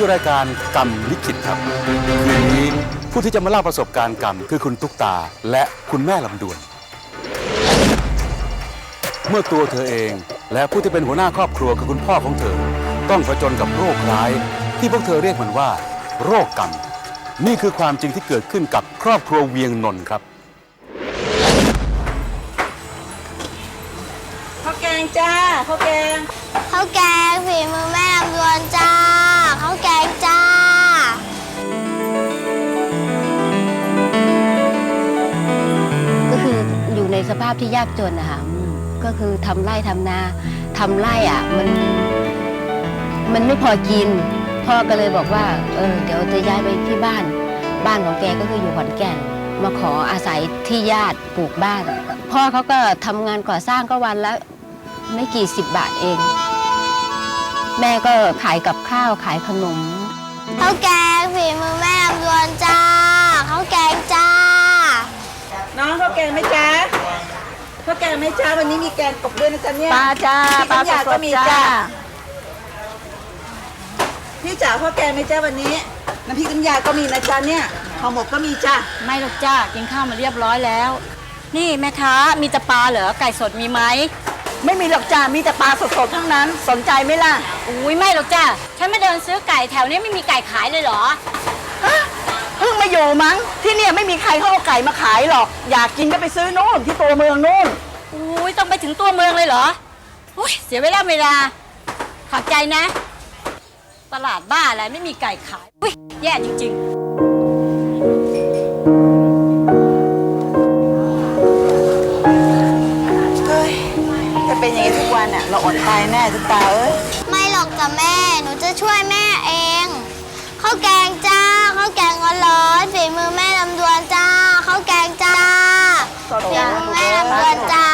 คือรายการกรรมลิขิตครับคืนนี้ผู้ที่จะมาเล่าประสบการณ์กรรมคือคุณตุ๊กตาและคุณแม่ลำดวน เมื่อตัวเธอเองและผู้ที่เป็นหัวหน้าครอบครัวคือคุณพ่อของเธอ ต้องผจญกับโรคร้าย ที่พวกเธอเรียกมันว่า โรคกรรม นี่คือความจริงที่เกิดขึ้นกับครอบครัวเวียงนนท์ครับข้าวแกงจ้าข้าวแกงข้าวแกงฝีมือแม่ลำดวนจ้า สภาพที่ยากจนนะคะก็คือทำไร่ทำนาทำไร่อะมันมันไม่พอกิน พ่อก็เลยบอกว่า เออ เดี๋ยวจะย้ายไปที่บ้าน บ้านของแกก็คืออยู่ขอนแก่น มาขออาศัยที่ญาติปลูกบ้าน พ่อเขาก็ทำงานก่อสร้างก็วันละไม่กี่สิบบาทเอง แม่ก็ขายกับข้าวขายขนมข้าวแกงฝีมือแม่ลำดวนจ้าข้าวแกงจ้า น้องข้าวแกงไหมจ้า ข้าวแกงไหมจ้าวันนี้มีแกงกบด้วยนะจ๊ะเนี่ยปลาจ้าพี่ปลากัญญาสก็ดมีๆจ้าจ้าพี่จ๋าข้าวแกงไหมจ้าวันนี้น้ำพริกกัญญาก็มีนะจ๊ะเนี่ยห่อหมกก็มีจ้าไม่หรอกจ้ากินข้าวมาเรียบร้อยแล้ว นี่แม่ค้ามีแต่ปลาเหรอไก่สดมีไหมไม่มีหรอกจ้ามีแต่ปลาสดๆทั้งนั้น สนใจไหมล่ะอุ้ยไม่หรอกจ้าฉันมาเดินซื้อไก่แถวนี้ไม่มีไก่ขายเลยเหรอ เพิ่งมาอยู่มั้ง ที่เนี่ยไม่มีใครเขาเอาไก่มาขายหรอก อยากกินก็ไปซื้อนู่นที่ตัวเมืองนู่นอุ้ยต้องไปถึงตัวเมืองเลยเหรออุ้ยเสียเวลาเวลาขอบใจนะ ตลาดบ้าอะไรไม่มีไก่ขายอุ้ยแย่จริง ๆเฮ้ยถ้าเป็นอย่างนี้ทุกวันอะเราอดตายแน่ทุกตาเอ้ยไม่หรอกจ้ะแม่ หนูจะช่วยแม่เองข้าวแกงจ้าข้าวแกง ร้อนๆฝีมือแม่ลำดวนจ้าข้าวแกงจ้าฝีมือแม่ลำดวนจ้า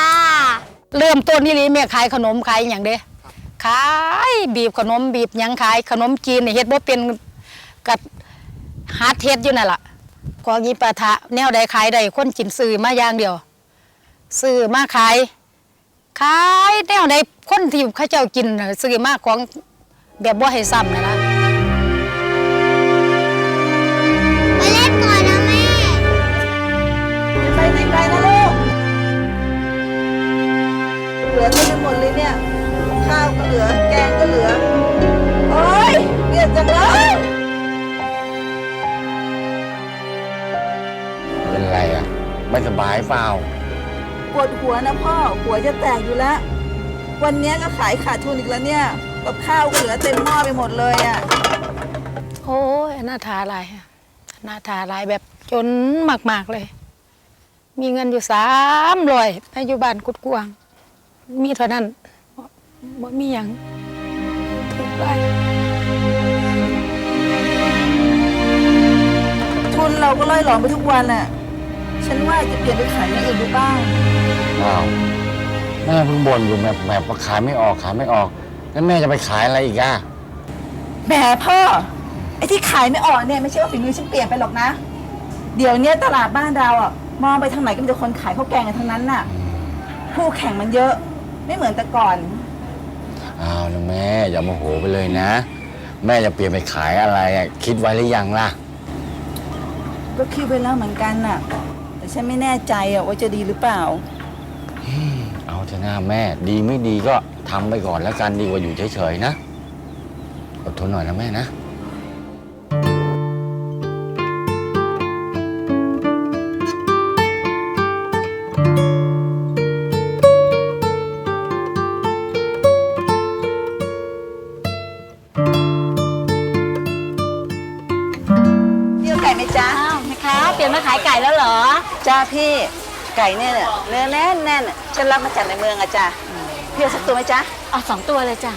เริ่มต้นนี่ลีแม่ขายขนมขายอย่างเด้ขายบีบขนมบีบหยังขายขนมจีนนี่เฮ็ดบ่เป็นกับหาเฮ็ดอยู่นั่นล่ะของยีปาทะแนวใดขายได้คนกินซื้อมาอย่างเดียวซื้อมาขายขายแนวใดคนที่เขาเจ้ากินน่ะซื้อมาของแบบบ่ให้ซ้ำนั่นล่ะ ลือเต็มไปหมดเลยเนี่ย ข้าวก็เหลือ แกงก็เหลือ โอ๊ยเกลียดจังเลยเป็นไรอะ ไม่สบายเปล่า ปวดหัวนะพ่อ หัวจะแตกอยู่แล้ว วันเนี้ยก็ขายขาดทุนอีกแล้วเนี่ยกับข้าวก็เหลือเต็มหม้อไปหมดเลยอะ โอ้ยอนาถาหลายอะอนาถาหลายแบบจนมาก ๆ เลย มีเงินอยู่สามร้อยในอยู่บ้านกุดกวาง มีเท่านั้นบ่บ่มีหยังถูกไรทุนเราก็ล่อยหลอมไปทุกวันอะ ฉันว่าจะเปลี่ยนไปขายอย่างอื่นดูบ้าง อ้าวแม่เพิ่งบ่นอยู่แบบแบบว่าขายไม่ออกขายไม่ออก แล้วแม่จะไปขายอะไรอีกอะแหมพ่อ ไอ้ที่ขายไม่ออกเนี่ยไม่ใช่ว่าฝีมือฉันเปลี่ยนไปหรอกนะ เดี๋ยวเนี้ยตลาดบ้านเราอะ มองไปทางไหนก็มีแต่คนขายข้าวแกงกันทั้งนั้นน่ะ คู่แข่งมันเยอะ ไม่เหมือนแต่ก่อน อ้าวนะแม่อย่าโมโหไปเลยนะ แม่จะเปลี่ยนไปขายอะไรอะคิดไว้หรือยังล่ะ ก็คิดไว้แล้วเหมือนกันน่ะ แต่ฉันไม่แน่ใจอะว่าจะดีหรือเปล่า เอาเถอะหน้าแม่ดีไม่ดีก็ทำไปก่อนแล้วกันดีกว่าอยู่เฉยๆนะอดทนหน่อยนะแม่นะ เปลี่ยนมาขายไก่แล้วเหรอ จ้าพี่ไก่เนี่ยเนี่ยเนื้อแน่นแน่นๆอะฉันรับมาจากในเมืองอะจ้ะพี่เอาสักตัวไหมจ๊ะเอาสองตัวเลยจ้ะ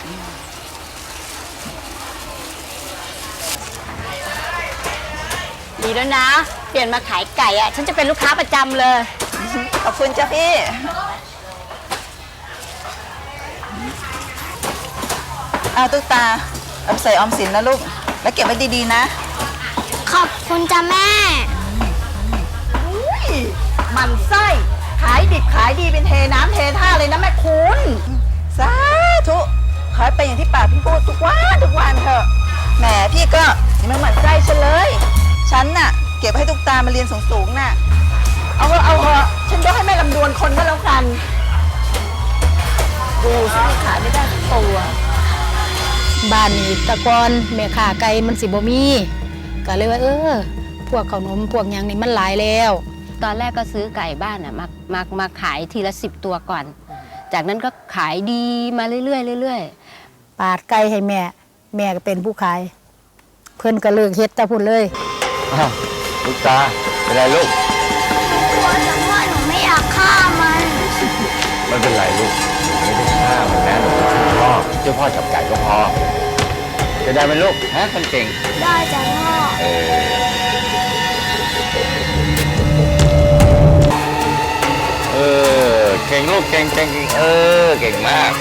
ดีแล้วนะ เปลี่ยนมาขายไก่อะฉันจะเป็นลูกค้าประจำเลย ขอบคุณจ้ะพี่เอาตุ๊กตาเอาไปใส่ออมสินนะลูก แล้วเก็บไว้ดีๆนะ ขอบคุณจ้ะแม่ มันไส้ขายดิบขายดีเป็นเทน้ำเทท่าเลยนะแม่คุณสาธุขอให้เป็นอย่างที่ปากพี่พูดทุกวันทุกวันเถอะแหมพี่ก็อย่ามาหมั่นไส้ฉันเลย ฉันน่ะ เก็บให้ตุ๊กตามาเรียนสูงๆน่ะ เอาเถอะเอาเถอะฉันยกให้แม่ลำดวนคนก็แล้วกัน ดูสิขายไม่ได้ทั้งตัวบ้านนี้ตะกอนแม่ค้าไก่มันสิบ่มี ก็เลยว่าเออ พวกขนมพวกหยังนี่มันหลายแล้ว ตอนแรกก็ซื้อไก่บ้านอะมามามาขายทีละสิบตัวก่อน จากนั้นก็ขายดีมาเรื่อยๆเรื่อยปาดไก่ให้แม่ แม่ก็เป็นผู้ขาย เพิ่นก็เลิกเฮ็ดแต่พุ่นเลย อ้าวลูกตาเป็นไรลูกพ่อแต่ว่าหนูไม่อยากฆ่ามันไม่เป็นไรลูกไม่ได้ฆ่ามันนะหนูช่วยพ่อช่วยพ่อจับไก่ก็พอจะได้ไหมลูกฮะคนเก่งได้จ้ะพ่อ เออ ออ เก่งลูกเก่งเก่งเออ เก่งมาก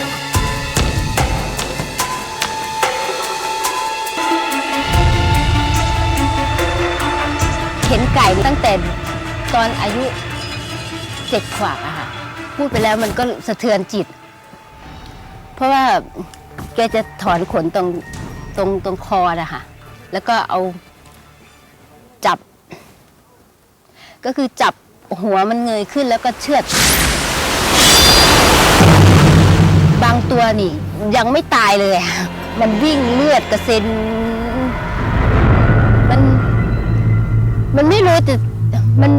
เห็นไก่ตั้งแต่ตอนอายุเจ็ดขวบอะค่ะ พูดไปแล้วมันก็สะเทือนจิต เพราะว่าแกจะถอนขนตรงตรงตรงคอนะคะแล้วก็เอาจับ ก็คือจับ หัวมันเงยขึ้นแล้วก็เชือด บางตัวนี่ ยังไม่ตายเลยอะมันวิ่งเลือดกระเซ็น มัน มันไม่รู้จะมัน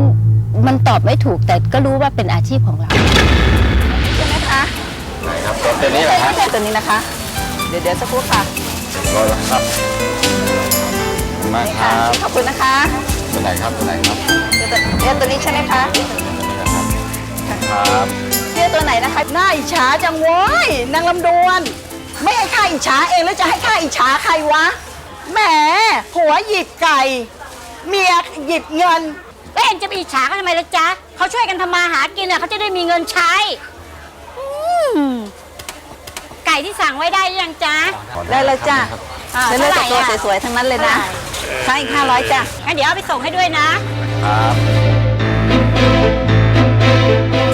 มันตอบไม่ถูกแต่ก็รู้ว่าเป็นอาชีพของเราใช่ไหมคะไหนครับตัวตัวนี้เหรอฮะไม่ใช่ตัวนี้นะคะ เดี๋ยวเดี๋ยวสักครู่ค่ะตัวละครับขอบคุณมากครับขอบคุณนะคะตัวไหนครับตัวไหนครับ เดี๋ยวตัวเดี๋ยวตัวนี้ใช่ไหมคะตัวนี้นะครับครับเสื้อตัวไหนนะคะน่าอิจฉาจังโว้ยนางลำดวน ไม่ให้ข้าอิจฉาเองแล้วจะให้ข้าอิจฉาใครวะแหมผัวหยิบไก่ เมียหยิบเงิน แล้วเองจะไปอิจฉาเขาทำไมล่ะจ๊ะเขาช่วยกันทำมาหากินอะเขาจะได้มีเงินใช้อืมไก่ที่สั่งไว้ได้หรือยังจ๊ะ ได้เลยจ้ะอ่าฉันเลือกแต่ตัวเท่าไหร่อะ สวยๆทั้งนั้นเลยนะเท่าไหร่ค่าอีกห้าร้อยจ้ะงั้นเดี๋ยวเอาไปส่งให้ด้วยนะ ครับ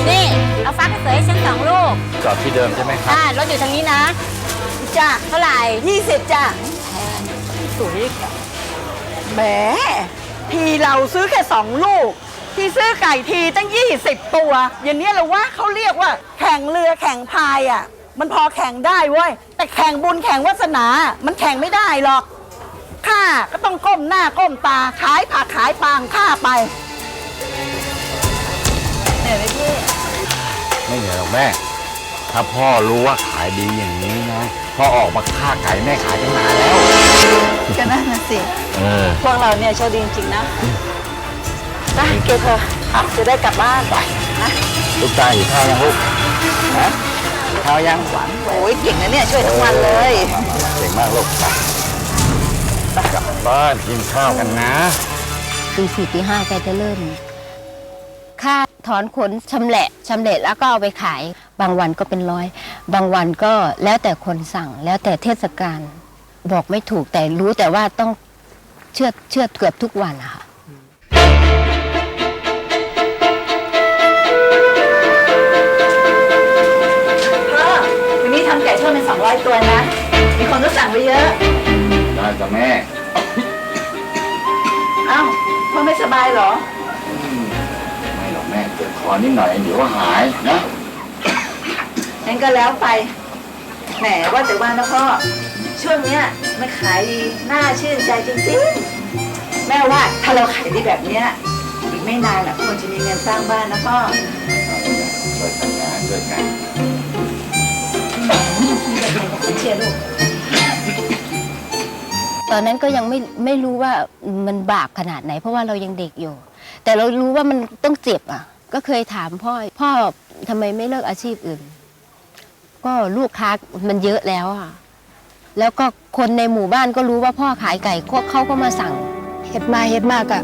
นี่เอาฟักให้เสยให้ฉันสองลูกจอดที่เดิมใช่ไหมครับอ่ารถอยู่ทางนี้นะจ้ะเท่าไหร่ยี่สิบจ้ะสวยแหมทีเราซื้อแค่สองลูก ที่ซื้อไก่ทีตั้งยี่สิบตัว อย่างเนี้ยเหราว่าเขาเรียกว่า แข่งเรือแข่งพายอะ มันพอแข่งได้เว้ย แต่แข่งบุญแข่งวาสนา มันแข่งไม่ได้หรอก ข้าก็ต้องก้มหน้าก้มตาขายผักขายปางข้าไป เหนื่อยไหมพี่ ไม่เหนื่อยหรอกแม่ ถ้าพ่อรู้ว่าขายดีอย่างนี้นะ พ่อออกมาฆ่าไก่แม่ขายตั้งนานแล้ว ก็นั่นน่ะสิ เออ พวกเราเนี่ยโชคดีจริงๆนะไปเกเธอจะได้กลับบ้านไปนะลูกตาหิวข้าวยังลูกฮะหิวข้าวยังหวานโอ้ยเก่งนะเนี่ยช่วยทั้งวันเลยเก่งมากลูกไปไป กลับบ้านกินข้าวกันนะตีสี่ตีห้าแกจะเริ่มค่าถอนขนชำแหละชำแหละแล้วก็เอาไปขาย บางวันก็เป็นร้อย บางวันก็แล้วแต่คนสั่งแล้วแต่เทศกาลบอกไม่ถูกแต่รู้แต่ว่าต้องเชื่อดเชื่อดเกือบทุกวันอะค่ะพ่อวันนี้ทำไก่ทอดเป็น200 ตัวนะ มีคนก็สั่งไว้เยอะ ได้จ้ะแม่เอ้าพ่อไม่สบายเหรอไม่หรอกแม่เจ็บคอนิดหน่อยเดี๋ยวก็หายนะงั้นก็แล้วไป แหมว่าแต่ว่านะพ่อ ช่วงเนี้ยมันขายดีน่าชื่นใจจริงๆ แม่ว่าถ้าเราขายดีแบบเนี้ยอีกไม่นานอะควรจะมีเงินสร้างบ้านนะพ่อ ช่วยกันนะช่วยกัน เชียร์ลูก ตอนนั้นก็ยังไม่ไม่รู้ว่ามันบาปขนาดไหน เพราะว่าเรายังเด็กอยู่ แต่เรารู้ว่ามันต้องเจ็บอะ ก็เคยถามพ่อพ่อทำไมไม่เลิกอาชีพอื่น ก็ลูกค้ามันเยอะแล้วอะแล้วก็คนในหมู่บ้านก็รู้ว่าพ่อขายไก่ก็เขาก็มาสั่งเฮ็ดมาเฮ็ดมากอะ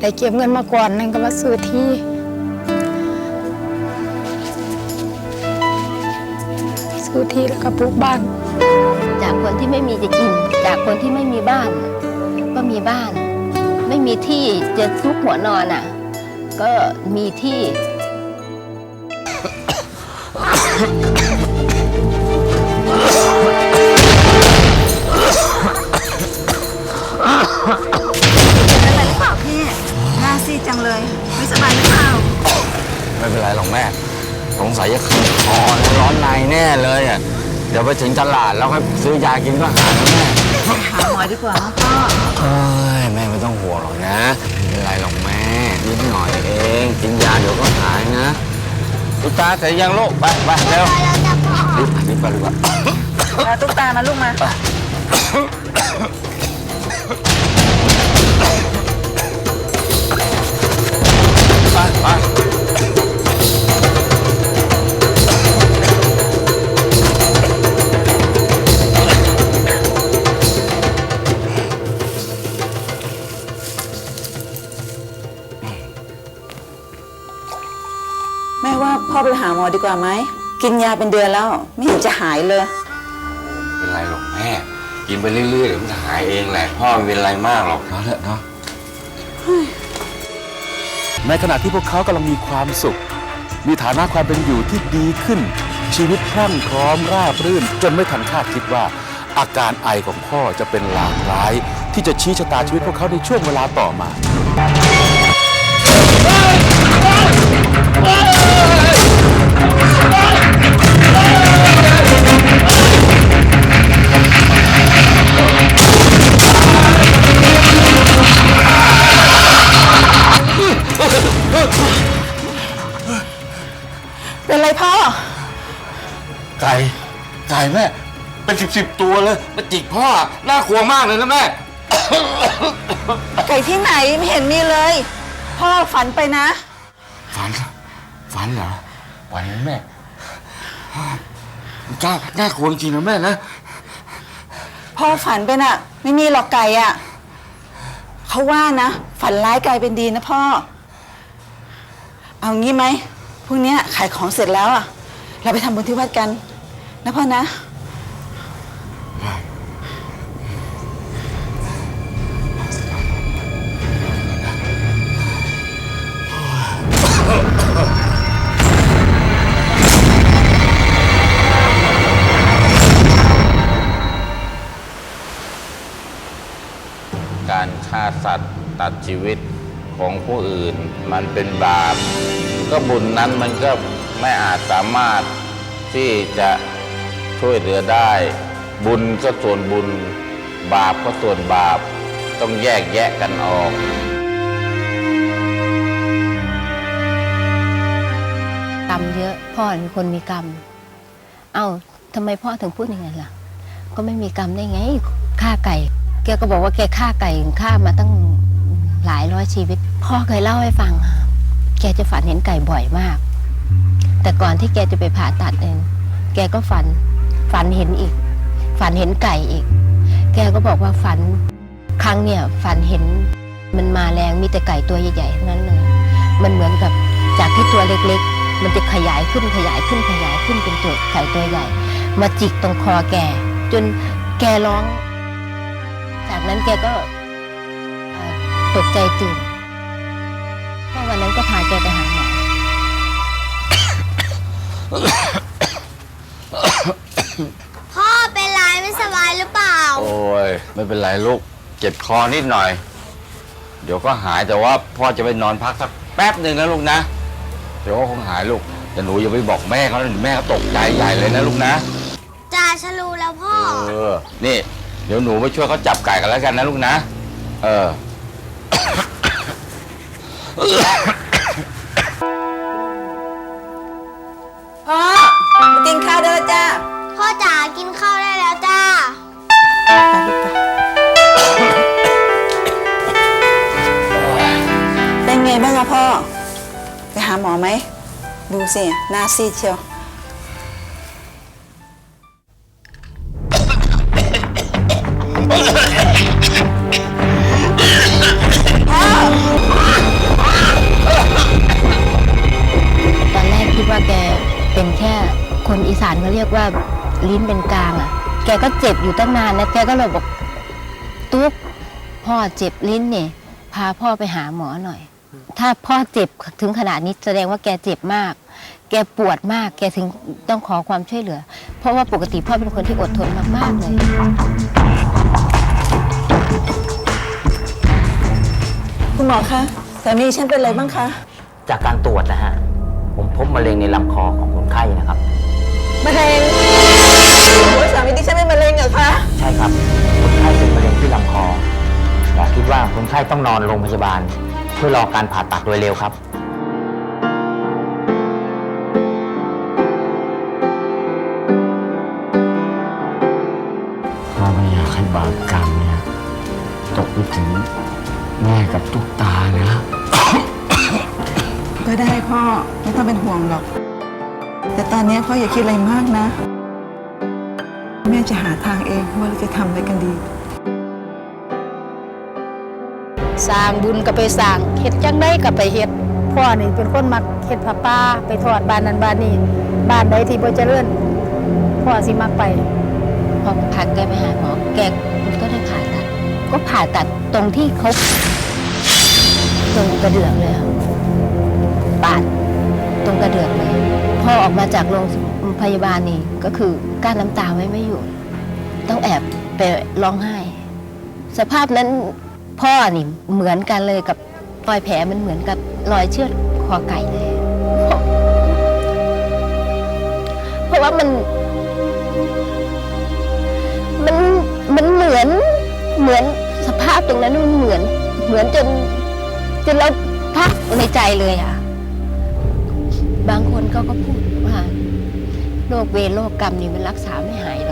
ได้เก็บเงินมาก่อนนึงก็มาซื้อที่ ที่แล้วก็ปลูกบ้าน จากคนที่ไม่มีจะกิน จากคนที่ไม่มีบ้าน ก็มีบ้าน ไม่มีที่จะซุกหัวนอนอะ ก็มีที่อะไรหรือเปล่าพี่หน้าซีดจังเลยม่สบายหรือเปล่า ไม่เป็นไรหรอกแม่ สงสัยจะขัดคอและร้อนในแน่เลยอะเดี๋ยวไปถึงตลาดแล้วก็ซื้อยากินก็หายแล้วแม่หาหมอดีกว่านะพ่อเอ้ยแม่ไม่ต้องห่วงหรอกนะไม่เป็นไรหรอกแม่นิดหน่อยเองกินยาเดี๋ยวก็หายนะตุ๊กตาแต่ยังลูกไปไปเร็วไปแล้วจ้ะพ่อรีบไปรีบไปรีบไปเอาตุ๊กตามาลูกมาไปไป พ่อไปหาหมอดีกว่าไหม กินยาเป็นเดือนแล้ว ไม่เห็นจะหายเลย ไม่เป็นไรหรอกแม่ กินไปเรื่อยๆเดี๋ยวมันจะหายเองแหละพ่อไม่เป็นไรมากหรอกเนาะเถอะเนาะในขณะที่พวกเขากำลังมีความสุข มีฐานะความเป็นอยู่ที่ดีขึ้น ชีวิตพรั่งพร้อมราบรื่น จนไม่ทันคาดคิดว่า อาการไอของพ่อจะเป็นลางร้าย ที่จะชี้ชะตาชีวิตพวกเขาในช่วงเวลาต่อมา เป็นไรพ่อ ไก่ไก่แม่ เป็นสิบสิบตัวเลยมาจิกพ่อน่ากลัวมากเลยนะแม่ ไก่ที่ไหนไม่เห็นมีเลย พ่อฝันไปนะ ฝันฝันเหรอฝันแม่กล้าน่ากลัวจริงนะแม่นะพ่อฝันไปน่ะ ไม่มีหรอกไก่อะเขาว่านะ ฝันร้ายกลายเป็นดีนะพ่อ เอางี้ไหมพ รุ่งนี้ขายของเสร็จแล้วอะ เราไปทำบุญที่วัดกัน นะพ่อนะ การฆ่าสัตว์ตัดชีวิตของผู้อื่นมันเป็นบาป ก็บุญนั้นมันก็ไม่อาจสามารถที่จะช่วยเหลือได้ บุญก็ส่วนบุญ บาปก็ส่วนบาป ต้องแยกแยะกันออกกรรมเยอะพ่อเป็นคนมีกรรม เอ้าทำไมพ่อถึงพูดอย่างนั้นล่ะ ก็ไม่มีกรรมได้ไงฆ่าไก่ แกก็บอกว่าแกฆ่าไก่ฆ่ามาตั้งหลายร้อยชีวิต พ่อเคยเล่าให้ฟัง แกจะฝันเห็นไก่บ่อยมาก แต่ก่อนที่แกจะไปผ่าตัดเองแกก็ฝันฝันเห็นอีก ฝันเห็นไก่อีก แกก็บอกว่าฝันครั้งเนี่ยฝันเห็นมันมาแรงมีแต่ไก่ตัวใหญ่ๆนั้นเลยมันเหมือนกับจากที่ตัวเล็กๆ มันจะขยายขึ้นขยายขึ้นขยายขึ้นเป็นตัวไก่ตัวใหญ่ มาจิกตรงคอแก จนแกร้อง จากนั้นแกก็ตกใจตื่น ก็วันนั้นก็พาแกไปหาหมอ พ่อเป็นไรไม่สบายหรือเปล่า โอ้ย ไม่เป็นไรลูก เจ็บคอนิดหน่อย เดี๋ยวก็หายแต่ว่าพ่อจะไปนอนพักสักแป๊บหนึ่งนะลูกนะ เดี๋ยวก็คงหายลูก แต่หนูอย่าไปบอกแม่เขานะเดี๋ยวแม่เขาตกใจใหญ่เลยนะลูกนะ จ่าฉลูแล้วพ่อ เออ นี่ เดี๋ยวหนูไปช่วยเขาจับไก่กันแล้วกันนะลูกนะ เออ พ่อมากินข้าวได้แล้วจ้าพ่อจ๋ากินข้าวได้แล้วจ้า เป็นไงบ้างอะพ่อ ไปหาหมอไหม ดูสิ หน้าซีดเชียวต เขาเรียกว่าลิ้นเป็นกลางอะ แกก็เจ็บอยู่ตั้งนานนะแกก็เลยบอกตุ๊กพ่อเจ็บลิ้นเนี่ยพาพ่อไปหาหมอหน่อย ถ้าพ่อเจ็บถึงขนาดนี้แสดงว่าแกเจ็บมาก แกปวดมาก แกถึงต้องขอความช่วยเหลือ เพราะว่าปกติพ่อเป็นคนที่อดทนมากๆเลย คุณหมอคะสามีฉันเป็นอะไรบ้างคะ จากการตรวจนะฮะ ผมพบมะเร็งในลำคอของคนไข้นะครับ มะเร็งโอ้ยสามีดิฉันเป็นมะเร็งเหรอคะใช่ครับ คนไข้เป็นมะเร็งที่ลำคอแต่คิดว่าคนไข้ต้องนอนโรงพยาบาล เพื่อรอการผ่าตัดโดยเร็วครับพ่อไม่อยากให้บาปกรรมเนี่ยตกไปถึงแม่กับตุ๊กตานะ ก็ได้พ่อไม่ต้องเป็นห่วงหรอก แต่ตอนนี้พ่ออย่าคิดอะไรมากนะ แม่จะหาทางเองว่าเราจะทำอะไรกันดีสร้างบุญก็ไปสร้างเฮ็ดจังได้ก็ไปเฮ็ดพ่อนี่เป็นคนมักเฮ็ดผ้าป่าไปทอดบ้านนั้นบ้านนี้บ้านใดที่บ่เจริญพ่อสิมักไปพอพาแกไปหาหมอแกก็ได้ผ่าตัด ก็ผ่าตัดตรงที่เขาตรงกระเดือกเลยอะปาดตรงกระเดือกเลย พอออกมาจากโรงพยาบาลนี่ก็คือกั้นน้ำตาไว้ไม่อยู่ ต้องแอบไปร้องไห้ สภาพนั้นพ่อนี่เหมือนกันเลยกับรอยแผลมันเหมือนกับรอยเชือดคอไก่เลย เพราะว่ามัน มันมันเหมือนเหมือนสภาพตรงนั้นมันเหมือน เหมือนจนจนเราพักในใจเลยอะ บางคนเขาก็พูดว่าโรคเวรโรคกรรมนี่มันรักษาไม่หายหร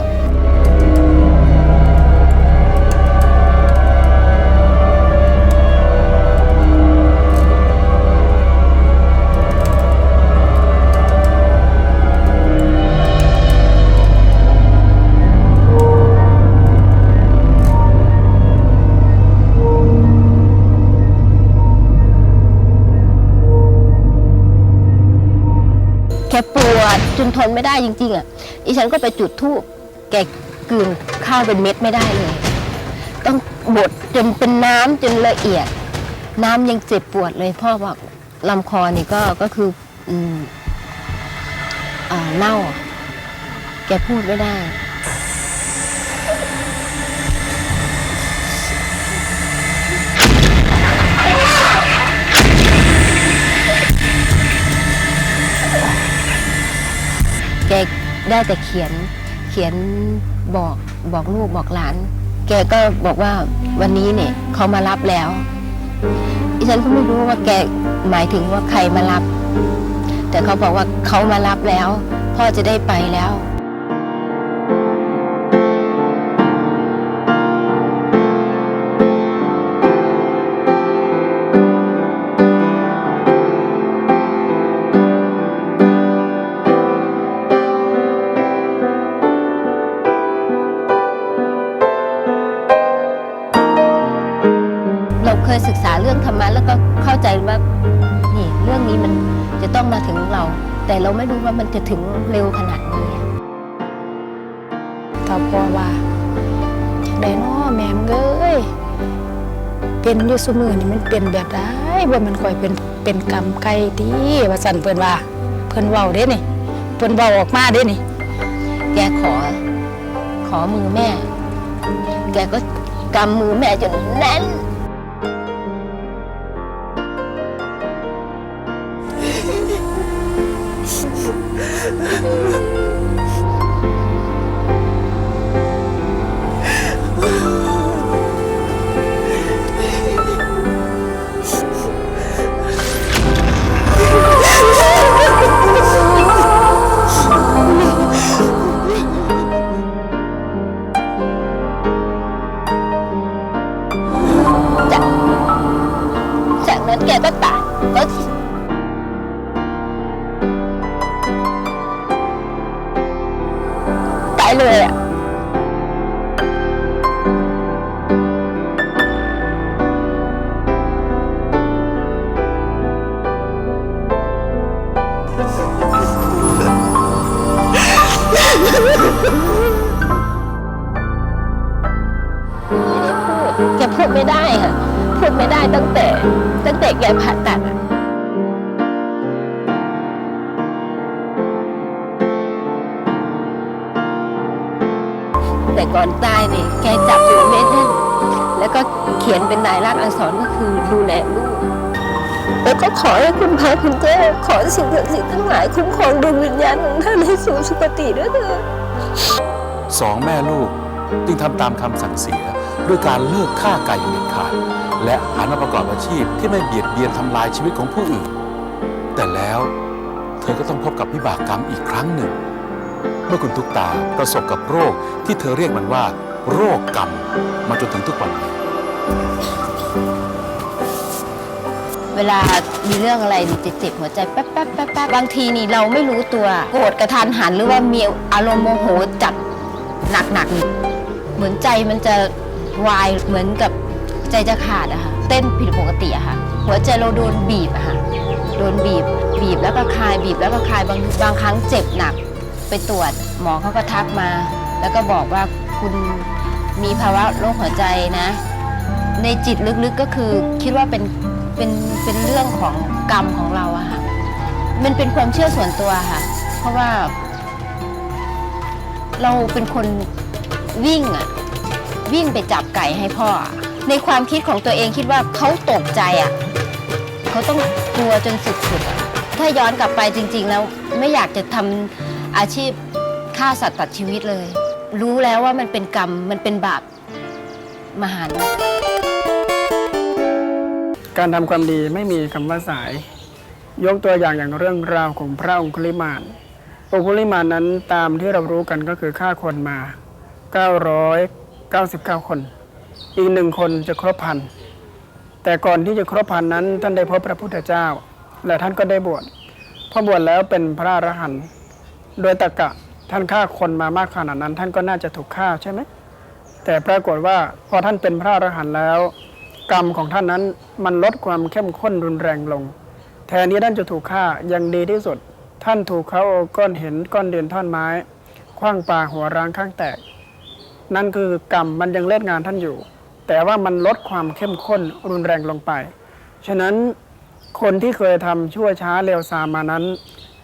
อกแก นทนไม่ได้จริง ๆ อะอีฉันก็ไปจุดธูปแกกลืนข้าวเป็นเม็ดไม่ได้เลย ต้องบดจนเป็นน้ำจนละเอียด น้ำยังเจ็บปวดเลย พ่อบอกลำคอนี่ก็ก็คืออืมอ่าเน่า แกพูดไม่ได้ ได้แต่เขียนเขียนบอกบอกลูกบอกหลาน แกก็บอกว่าวันนี้เนี่ยเขามารับแล้วดิฉันก็ไม่รู้ว่าแกหมายถึงว่าใครมารับ แต่เขาบอกว่าเขามารับแล้ว พ่อจะได้ไปแล้ว ยศึกษาเรื่องธรรมะแล้วก็เข้าใจว่านี่เรื่องนี้มันจะต้องมาถึงเรา แต่เราไม่รู้ว่ามันจะถึงเร็วขนาดนี้ถ้าพ่อว่าจังไดน้อแม่มึงเอ้ยเป็นอยู่ซุมือนี่มันเป็นแบบใดว่ามันค่อยเป็นเป็นกรรมไก่ดีว่าสั่นเพิ่นว่า เพิ่นเว้าเด้นี่เพิ่นเว้าออกมาเด้นี่ แกขอ ขอมือแม่ แกก็กำมือแม่จนแน่น ไม่ได้ค่ะพูดไม่ได้ตั้งแต่ ตั้งแต่แกผ่าตัดอะแต่ก่อนตายนี่แกจับอยู่เม็ดนั่นแล้วก็เขียนเป็นลายลักษณ์อักษรก็คือดูแลลูกแล้วก็ขอให้คุณพระคุณเจ้าขอสิ่งศักดิ์สิทธิ์ทั้งหลายคุ้มครองดวงวิญญาณของท่านให้สู่สุคติด้วยเถิดสองแม่ลูกจึงทำตามคำสั่งเสีย ด้วยการเลิกฆ่าไก่อย่างเด็ดขาดและหันมาประกอบอาชีพที่ไม่เบียดเบียนทำลายชีวิตของผู้อื่น แต่แล้วเธอก็ต้องพบกับวิบากกรรมอีกครั้งหนึ่ง เมื่อคุณทุกตาประสบกับโรคที่เธอเรียกมันว่า โรคกรรมมาจนถึงทุกวันนี้เวลามีเรื่องอะไรจะเจ็บหัวใจแป๊บแป๊บแป๊บแป๊บบางทีนี่เราไม่รู้ตัวโกรธกระทันหันหรือว่ามีอารมณ์โมโหจัดหนักหนักๆเหมือนใจมันจะ วายเหมือนกับใจจะขาดอะค่ะเต้นผิดปกติอะค่ะ หัวใจเราโดนบีบอะค่ะโดนบีบ บีบแล้วก็คลายบีบแล้วก็คลายบางบางครั้งเจ็บหนัก ไปตรวจหมอเขาก็ทักมา แล้วก็บอกว่าคุณมีภาวะโรคหัวใจนะ ในจิตลึกๆก็คือคิดว่าเป็นเป็นเป็นเรื่องของกรรมของเราอะค่ะมันเป็นความเชื่อส่วนตัวค่ะ เพราะว่า เราเป็นคนวิ่งอะ วิ่งไปจับไก่ให้พ่อ ในความคิดของตัวเองคิดว่าเขาตกใจอะเขาต้องกลัวจนสุดๆ ถ้าย้อนกลับไปจริง ๆ แล้วไม่อยากจะทำอาชีพฆ่าสัตว์ตัดชีวิตเลย รู้แล้วว่ามันเป็นกรรมมันเป็นบาปมหันต์การทำความดีไม่มีคำว่าสาย ยกตัวอย่างอย่างเรื่องราวของพระองคุลิมานองคุลิมานนั้นตามที่เรารู้กันก็คือฆ่าคนมา 99 คน อีกหนึ่งคนจะครบพันแต่ก่อนที่จะครบพันนั้น ท่านได้พบพระพุทธเจ้า และท่านก็ได้บวชพอบวชแล้วเป็นพระอรหันต์โดยตรกะท่านฆ่าคนมามากขนาดนั้น ท่านก็น่าจะถูกฆ่าใช่ไหมแต่ปรากฏว่าพอท่านเป็นพระอรหันต์แล้ว กรรมของท่านนั้นมันลดความเข้มข้นรุนแรงลง แทนที่ท่านจะถูกฆ่ายังดีที่สุด ท่านถูกเขาก้อนเหินก้อนเดือนท่อนไม้คว้างปาหัวร้างข้างแตก นั่นคือกรรมมันยังเล่นงานท่านอยู่ แต่ว่ามันลดความเข้มข้นรุนแรงลงไป ฉะนั้นคนที่เคยทำชั่วช้าเร็วซามมานั้น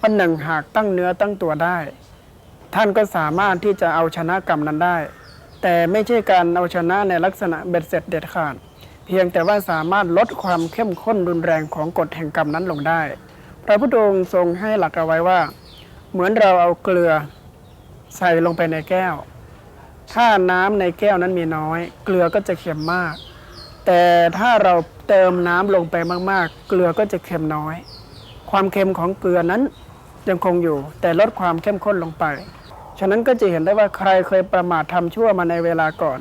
วันหนึ่งหากตั้งเนื้อตั้งตัวได้ ท่านก็สามารถที่จะเอาชนะกรรมนั้นได้ แต่ไม่ใช่การเอาชนะในลักษณะเบ็ดเสร็จเด็ดขาดเพียงแต่ว่าสามารถลดความเข้มข้นรุนแรงของกฎแห่งกรรมนั้นลงได้ พระพุทธองค์ทรงให้หลักเอาไว้ว่า เหมือนเราเอาเกลือใส่ลงไปในแก้ว ถ้าน้ำในแก้วนั้นมีน้อย เกลือก็จะเค็มมาก แต่ถ้าเราเติมน้ำลงไปมากๆ เกลือก็จะเค็มน้อย ความเค็มของเกลือนั้นยังคงอยู่ แต่ลดความเข้มข้นลงไป ฉะนั้นก็จะเห็นได้ว่าใครเคยประมาททำชั่วมาในเวลาก่อน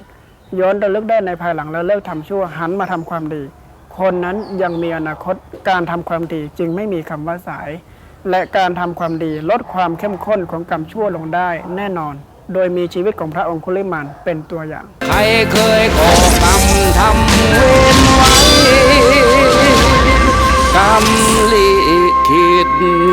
ย้อนระลึกได้ในภายหลังแล้วเลิกทำชั่วหันมาทำความดี คนนั้นยังมีอนาคตการทำความดีจึงไม่มีคำว่าสาย และการทำความดีลดความเข้มข้นของกรรมชั่วลงได้แน่นอน โดยมีชีวิตของพระองคุลิมานเป็นตัวอย่าง ใครเคยก่อกรรมทำเวรไว้กรรมลิขิต